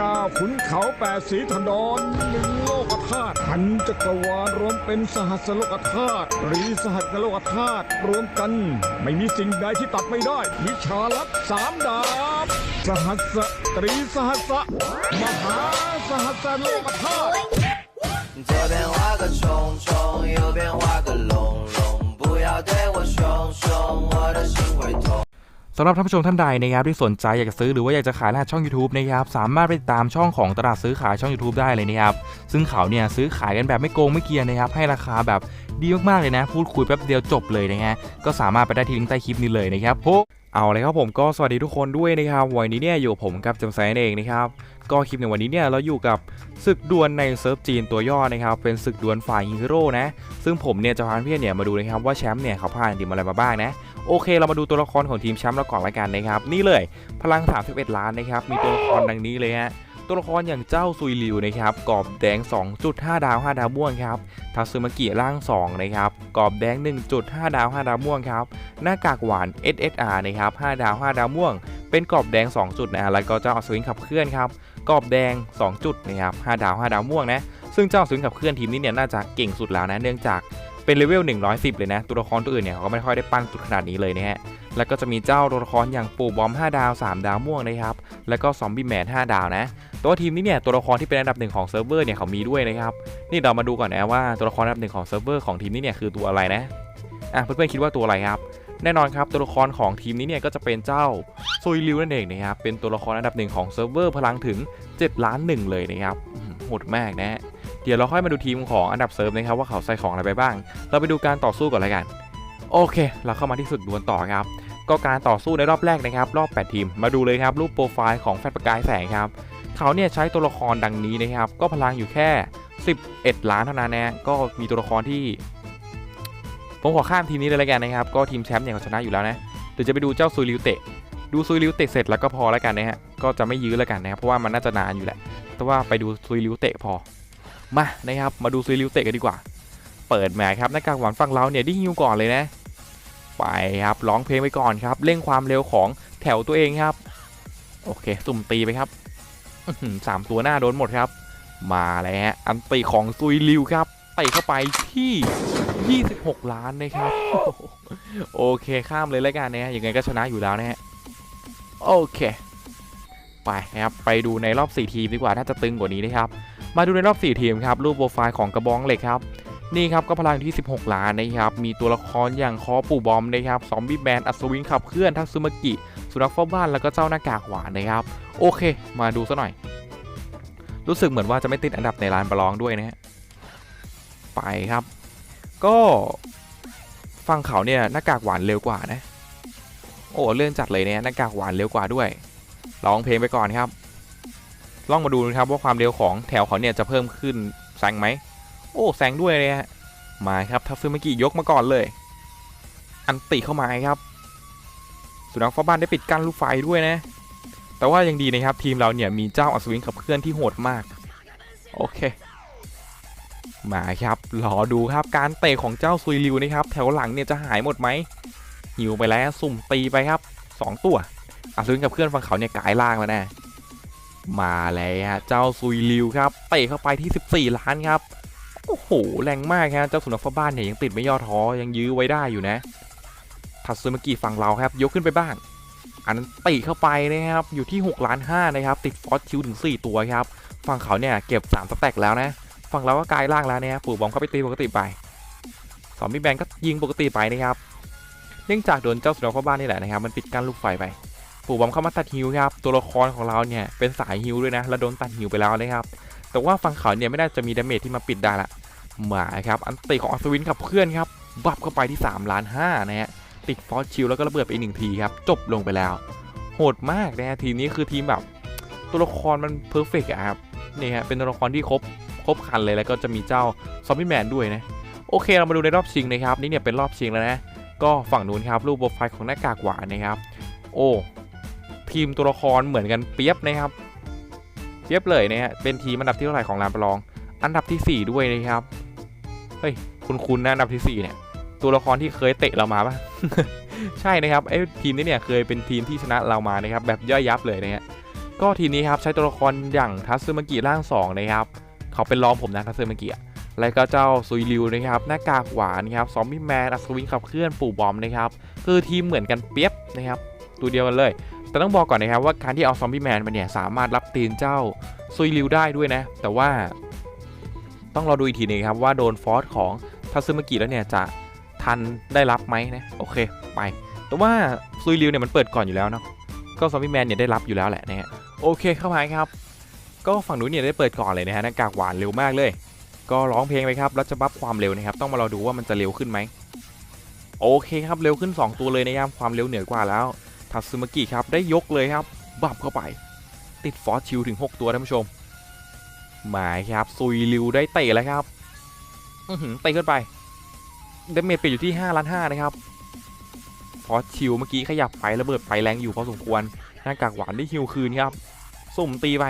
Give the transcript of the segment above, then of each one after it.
กาขุนเขาแปดสีธนอนหนึ่งโลกธาตุหันจักรวาลรวมเป็นสหัสโลกธาตุหรือสหัสโลกธาตุรวมกัน ไม่มีสิ่งใดที่ตัดไม่ได้ วิชาลับสามดาบ สหัสตรีสหัสมหาสหัสโลกธาตุ สำหรับท่านผู้ชมท่านใดนะครับที่สนใจอยากจะซื้อหรือว่าอยากจะขายรหัสช่อง YouTube นะครับสามารถไปติดตามช่องของตลาดซื้อขายช่อง YouTube ได้เลยนะครับซึ่งเขาเนี่ยซื้อขายกันแบบไม่โกงไม่เกียร์นะครับให้ราคาแบบดีมากๆเลยนะ พูดคุยแป๊บเดียวจบเลยนะฮะก็สามารถไปได้ที่ลิงก์ใต้คลิปนี้เลยนะครับพวกเอาเลยครับผมก็สวัสดีทุกคนด้วยนะครับวันนี้เนี่ยอยู่กับผมกับจำแสนเองนะครับก็คลิปในวันนี้เนี่ยเราอยู่กับศึกดวลในเซิร์ฟจีนตัวย่อนะครับเป็นศึกดวลฝ่ายฮีโร่นะซึ่งผมเนี่ยจะพาเพื่อนเนี่ยมาดูนะครับว่าแชมป์เนี่ยเขาผ่านทีมอะไรมาบ้างนะ โอเค เรามาดูตัวละครของทีมแชมป์เราก่อนละกันนะครับ นี่เลย พลัง 31 ล้านนะครับ มีตัวละครดังนี้เลยฮะตัวละครอย่างเจ้าซุยลิวนะครับกรอบแดง 2.5 ดาว 5 ดาวม่วงครับทัซึมากิร่าง 2 นะครับกรอบแดง 1.5 ดาว 5 ดาวม่วงครับหน้ากากหวาน SSR นะครับ 5 ดาว 5 ดาวม่วง เป็นกรอบแดง 2 จุดนะฮะแล้วก็เจ้าอัศวินขับเคลื่อนครับกรอบแดง 2 จุดนะครับ 5 ดาว 5 ดาวม่วงนะซึ่งเจ้าอัศวินขับเคลื่อนทีมนี้เนี่ยน่าจะเก่งสุดแล้วนะเนื่องจาก เป็นเลเวล110 เลยนะ ตัวละครตัวอื่นเนี่ยเขาก็ไม่ค่อยได้ปั้นจุดขนาดนี้เลยนะฮะ แล้วก็จะมีเจ้าตัวละครอย่างปู่บอม 5 ดาว 3 ดาวม่วงนะครับ แล้วก็ซอมบี้แมน 5 ดาวนะต่ว่าทีมนี้เนี่ยตัวละครที่เป็นอันดับหนึ่งของเซิร์ฟเวอร์เนี่ยเขามีด้วยนะครับ นี่เรามาดูก่อนนะว่าตัวละครอันดับหนึ่งของเซิร์ฟเวอร์ของทีมนี้เนี่ยคือตัวอะไรนะ อะเพื่อนๆคิดว่าตัวอะไรครับแน่นอนครับตัวละครของทีมนี้เนี่ยก็จะเป็นเจ้าซุยลิวนั่นเองนะครับเป็นตัวละครอันดับหนึ่งของเซิร์ฟเวอร์พลังถึง 7 ล้านหนึ่งเลยนะครับโหดมากนะ เดี๋ยวเราค่อยมาดูทีมของอันดับเซิร์ฟนะครับว่าเขาใส่ของอะไรไปบ้าง เราไปดูการต่อสู้ก่อนเลยกัน โอเค เราเข้ามาที่สุดดวลต่อครับ ก็การต่อสู้ในรอบแรกนะครับ รอบ 8 ทีม มาดูเลยครับรูปโปรไฟล์ของแฟนประกายแสงครับ เขาเนี่ยใช้ตัวละครดังนี้นะครับ ก็พลังอยู่แค่ 11 ล้านเท่านั้นนะ ก็มีตัวละครที่ ผมขอข้ามทีมนี้เลยแล้วกันนะครับ ก็ทีมแชมป์เนี่ยเขาชนะอยู่แล้วนะ เดี๋ยวจะไปดูเจ้าซุยริวเตะ ดูซุยริวเตะเสร็จแล้วก็พอแล้วกันนะฮะ ก็จะไม่ยื้อแล้วกันนะครับ เพราะว่ามันน่าจะนานอยู่แหละ แต่ว่าไปดูซุยริวเตะพอ มานะครับมาดูซุยริวเตะกันดีกว่า เปิดแหมครับหน้ากากหวานฝั่งเราเนี่ยได้ฮิวก่อนเลยนะ ไปครับร้องเพลงไปก่อนครับเร่งความเร็วของแถวตัวเองครับ โอเค สุ่มตีไปครับสามตัวหน้าโดนหมดครับ มาแล้วฮะอันตีของซุยริวครับเตะเข้าไปที่ 26 ล้านนะครับ โอเคข้ามเลยแล้วกันนะฮะยังไงก็ชนะอยู่แล้วนะฮะโอเค ไปครับ ไปดูในรอบ 4 ทีมดีกว่าถ้าจะตึงกว่านี้นะครับ มาดูในรอบ 4 ทีมครับรูปโปรไฟล์ของกระบองเหล็กครับนี่ครับก็พลังที่ 16 ล้านนะครับ มีตัวละครอย่างคอปู่บอมนะครับ ซอมบี้แมน อัศวินขับเคลื่อนทักซึมากิ สุนัขเฝ้าบ้านแล้วก็เจ้าหน้ากากหวานนะครับ โอเค มาดูซะหน่อย รู้สึกเหมือนว่าจะไม่ติดอันดับในร้านประลองด้วยนะฮะ ไปครับ ก็ฟังเขาเนี่ยหน้ากากหวานเร็วกว่านะ โอ้เรื่องจัดเลยเนี่ยหน้ากากหวานเร็วกว่าด้วย ร้องเพลงไปก่อนครับ ลองมาดูนะครับว่าความเร็วของแถวเขาเนี่ยจะเพิ่มขึ้นแซงไหม โอ้แซงด้วยเลยฮะมาครับทัฟซึมากิยกมาก่อนเลย อันติเข้ามาครับ สุนัขฟ้าบ้านได้ปิดกั้นลูกไฟด้วยนะ แต่ว่ายังดีนะครับทีมเราเนี่ยมีเจ้าอัศวินขับเคลื่อนที่โหดมาก โอเค มาครับรอดูครับการเตะของเจ้าซุยริวนะครับ แถวหลังเนี่ยจะหายหมดไหมหิวไปแล้วสุ่มตีไปครับสองตัวอัศวินกับเพื่อนฝั่งเขาเนี่ยกายล่างแล้วนะ มาแล้วฮะเจ้าซุยริวครับเตะเข้าไปที่ 14 ล้านครับโอ้โหแรงมากครับเจ้าสุนัขฟ้าบ้านเนี่ยยังติดไม่ย่อท้อยังยื้อไว้ได้อยู่นะทัตซึมากิฝั่งเราครับ ยกขึ้นไปบ้าง อันนั้นตีเข้าไปนะครับอยู่ที่6ล้าน5นะครับติดฟอสคิวถึง 4 ตัวครับฝั่งเขาเนี่ยเก็บ3สแต็กแล้วนะฝั่งเราก็กลายล่างแล้วนะครับปู่บอมเข้าไปตีปกติไปสอมบี้แบงก็ยิงปกติไปนะครับเนื่องจากโดนเจ้าสุนัขฟ้าบ้านนี่แหละนะครับมันปิดกั้นลูกไฟไป ปู่บอมเข้ามาตัดฮิวครับตัวละครของเราเนี่ยเป็นสายฮิวด้วยนะแล้วโดนตัดฮิวไปแล้วนะครับแต่ว่าฝั่งเขาเนี่ยไม่น่าจะมีดาเมจที่มาปิดได้ละมาครับอันติของอัศวินขับเพื่อนครับบับเข้าไปที่3ล้าน5นะฮะติดฟอสชิลแล้วก็ระเบิดไปอีกหนึ่งทีครับจบลงไปแล้ว โหดมากนะฮะทีนี้คือทีมแบบตัวละครมันเพอร์เฟกต์อะครับนี่ฮะเป็นตัวละครที่ครบครบคันเลยแล้วก็จะมีเจ้าซอมบี้แมนด้วยนะโอเคเรามาดูในรอบชิงนะครับนี่เนี่ยเป็นรอบชิงแล้วนะก็ฝั่งนู้นครับรูปโปรไฟล์ของหน้ากากหวานนะครับ โอ้ ทีมตัวละครเหมือนกันเปียบนะครับเปียบเลยนะฮะเป็นทีมอันดับที่เท่าไหร่ของลานประลอง อันดับที่ 4 ด้วยนะครับเฮ้ยคุณคุณนะอันดับที่4เนี่ยตัวละครที่เคยเตะเรามาปะใช่นะครับไอ้ทีมนี้เนี่ยเคยเป็นทีมที่ชนะเรามานะครับแบบย่อยยับเลยนะฮะก็ทีนี้ครับใช้ตัวละครอย่างทัตซึมากิร่างสองนะครับเขาเป็นรองผมนะทัตซึมากิแล้วก็เจ้าซุยริวนะครับหน้ากากหวานนะครับซอมบี้แมนอัศวินขับเคลื่อนปู่บอมนะครับคือทีมเหมือนกันเปียบนะครับตัวเดียวกันเลย แต่ต้องบอกก่อนนะครับว่าการที่เอาซอมบี้แมนมาเนี่ยสามารถรับตีนเจ้าซุยริวได้ด้วยนะ แต่ว่าต้องรอดูอีกทีหนึงครับว่าโดนฟอสของทัซึมากิแล้วเนี่ยจะทันได้รับไหมนะโอเคไป แต่ว่าซุยริวเนี่ยมันเปิดก่อนอยู่แล้วเนาะก็ซอมบี้แมนเนี่ยได้รับอยู่แล้วแหละนะฮะโอเคเข้ามาครับ ก็ฝั่งนู้นเนี่ยได้เปิดก่อนเลยนะฮะหน้ากากหวานเร็วมากเลย ก็ร้องเพลงไปครับแล้วจะบัฟความเร็วนะครับต้องมารอดูว่ามันจะเร็วขึ้นไหมโอเคครับเร็วขึ้น 2 ตัวเลยนะครับความเร็วเหนือกว่าแล้ว ทัตสึมากิครับได้ยกเลยครับ บัฟเข้าไป ติดฟอสชิลถึง 6 ตัวท่านผู้ชม หมายครับซุยริวได้เตะแล้วครับอือหือเตะขึ้นไปเดเมจไปอยู่ที่5ล้าน5นะครับฟอสชิลเมื่อกี้ขยับไประเบิดไฟแรงอยู่พอสมควรหน้ากากหวานได้ฮิวคืนครับสุ่มตีไป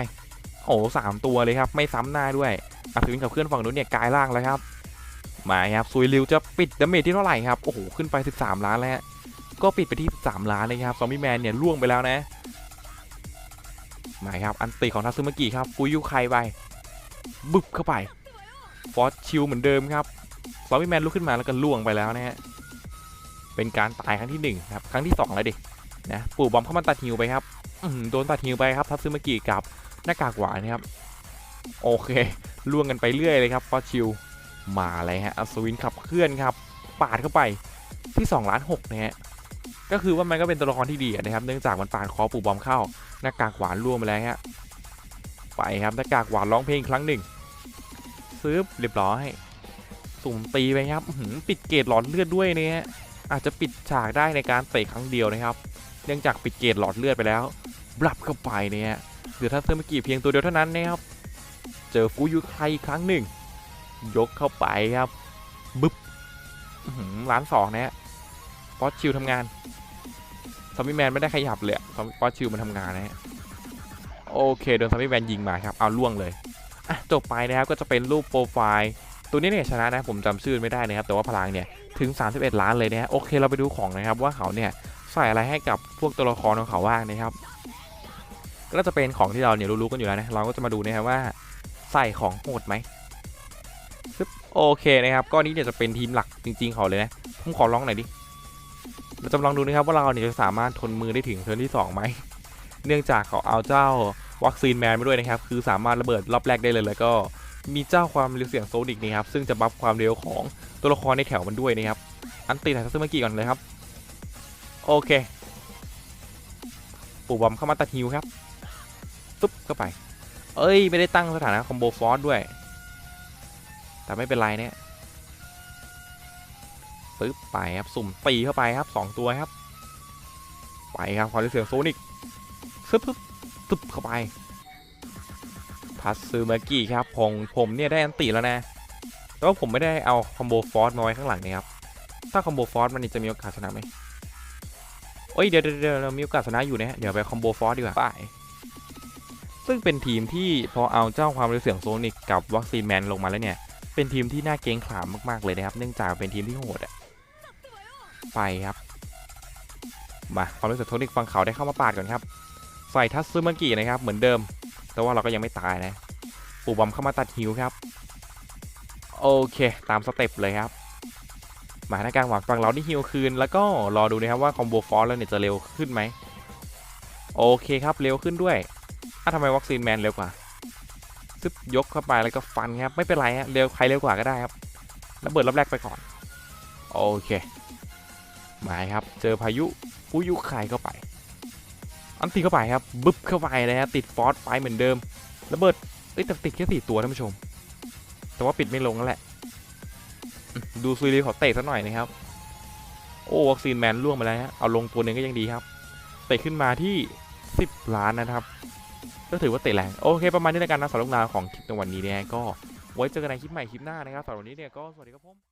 โอ้สามตัวเลยครับ ไม่ซ้ำหน้าด้วยอัศวินกับเพื่อนฝั่งนู้นเนี่ยกลายร่างแล้วครับมาครับซุยริวจะปิดดาเมจที่เท่าไหร่ครับ โอ้โห ขึ้นไป 13 ล้านแล้ว ก็ปิดไปที่ 3 ล้านเลยครับซอมบี้แมนเนี่ยล่วงไปแล้วนะมาครับอันตีของทัซึมากิครับฟุยุไคไปบึบเข้าไปฟอสชิลเหมือนเดิมครับซอมบี้แมนลุกขึ้นมาแล้วก็ล่วงไปแล้วนะฮะเป็นการตายครั้งที่หนึ่งครับ ครั้งที่สองแล้วดินะปู่บอมเข้ามาตัดฮิวไปครับอื้อหือโดนตัดฮิวไปครับทัซึมากิกับหน้ากากหวานนะครับ โอเคล่วงกันไปเรื่อยเลยครับฟอสชิลมาเลยฮะอัศวินขับเคลื่อนครับ ปาดเข้าไปที่2ล้าน6นะฮะ ก็คือว่ามันก็เป็นตัวละครที่ดีนะครับ เนื่องจากมันปาดคอปู่บอมเข้า หน้ากากหวานล่วงไปแล้วฮะ ไปครับหน้ากากหวานร้องเพลงอีกครั้งหนึ่งซื้อเรียบร้อย สุ่มตีไปครับปิดเกตหลอดเลือดด้วยเนี่ยอาจจะปิดฉากได้ในการเตะครั้งเดียวนะครับ เนื่องจากปิดเกตหลอดเลือดไปแล้วบลับเข้าไปเนี่ยเหลือทัตเตอร์เมื่อกี้เพียงตัวเดียวเท่านั้นนะครับ เจอฟูยุไคอีกครั้งหนึ่ง ยกเข้าไปครับบึ๊บอื้อหือล้านสองนะ ฮะฟอสชิลทำงานซอมบี้แมนไม่ได้ขยับเลยซอมฟอสชิลมันทำงานนะฮะโอเคโดนซอมบี้แมนยิงมาครับเอาล่วงเลยอะจบไปนะครับก็จะเป็นรูปโปรไฟล์ตัวนี้เนี่ยชนะนะผมจำชื่อไม่ได้นะครับแต่ว่าพลังเนี่ยถึง 31 ล้านเลยนะฮะโอเคเราไปดูของนะครับว่าเขาเนี่ยใส่อะไรให้กับพวกตัวละครของเขาบ้างนะครับก็จะเป็นของที่เราเนี่ยรู้ๆกันอยู่แล้วนะเราก็จะมาดูนะครับว่าใส่ของโหดไหมซึบโอเคนะครับก็นี้เนี่ยจะเป็นทีมหลักจริง ๆเขาเลยนะผมขอลองหน่อยดิ เราจะลองดูนะครับว่าเราเนี่ยจะสามารถทนมือได้ถึงเทิร์นที่2ไหมเนื่องจากเขาเอาเจ้าวัคซีนแมนมาด้วยนะครับ คือสามารถระเบิดรอบแรกได้เลยแล้วก็มีเจ้าความเร็วเสียงโซนิกนะครับ ซึ่งจะบัฟความเร็วของตัวละครในแถวมันด้วยนะครับ อันตีถ่ายทัศน์เมื่อกี้ก่อนเลยครับ โอเค ปู่บอมเข้ามาตัดฮิวครับตุ๊บเข้าไป เอ้ย ไม่ได้ตั้งสถานะคอมโบฟอสด้วย แต่ไม่เป็นไรเนี่ย ปึ๊บไปครับสุ่มตีเข้าไปครับ2ตัวครับ ไปครับความเร็วเสียงโซนิกซึบซึบซึบเข้าไปทัตซึมากิครับผมผมเนี่ยได้อันติแล้วนะแต่ว่าผมไม่ได้เอาคอมโบฟอสมาไว้ข้างหลังนะครับถ้าคอมโบฟอสมันจะมีโอกาสชนะไหมโอ้ยเดี๋ยวเดี๋ยวเรามีโอกาสชนะอยู่นะฮะเดี๋ยวไปคอมโบฟอสดีกว่าไปซึ่งเป็นทีมที่พอเอาเจ้าความเร็วเสียงโซนิกกับวัคซีนแมนลงมาแล้วเนี่ย เป็นทีมที่น่าเกรงขามมากๆเลยนะครับ เนื่องจากเป็นทีมที่โหดอะ ไปครับ มาความรู้สึกโทนิกฟังเขาได้เข้ามาปาดก่อนครับ ใส่ทัตซึมากินะครับเหมือนเดิม แต่ว่าเราก็ยังไม่ตายนะ ปูบอมเข้ามาตัดฮิวครับ โอเค ตามสเต็ปเลยครับมาหน้าการหวังฝั่งเราที่ฮิวคืน แล้วก็รอดูนะครับว่าคอมโบฟอสแล้วเนี่ยจะเร็วขึ้นไหม โอเคครับเร็วขึ้นด้วยอะทำไมวัคซีนแมนเร็วกว่าซึบยกเข้าไปแล้วก็ฟันครับ ไม่เป็นไรฮะเร็วใครเร็วกว่าก็ได้ครับ ระเบิดรอบแรกไปก่อน โอเค มาครับ เจอพายุฟูยุไคเข้าไป อันตีเข้าไปครับ บึ๊บเข้าไปนะฮะติดฟอสไปเหมือนเดิม ระเบิด เอ้ยแต่ติดแค่สี่ตัวท่านผู้ชม แต่ว่าปิดไม่ลงนั่นแหละ ดูซุยรีขอเตะสักหน่อยนะครับ โอ้วัคซีนแมนล่วงมาแล้วฮะ เอาลงตัวหนึ่งก็ยังดีครับ เตะขึ้นมาที่10ล้านนะครับ ก็ถือว่าเตะแรง โอเค ประมาณนี้แล้วกันนะสำหรับเรื่องราของคลิปในวันนี้เนี่ยก็ไว้เจอกันในคลิปใหม่คลิปหน้านะครับสำหรับวันนี้เนี่ยก็สวัสดีครับผม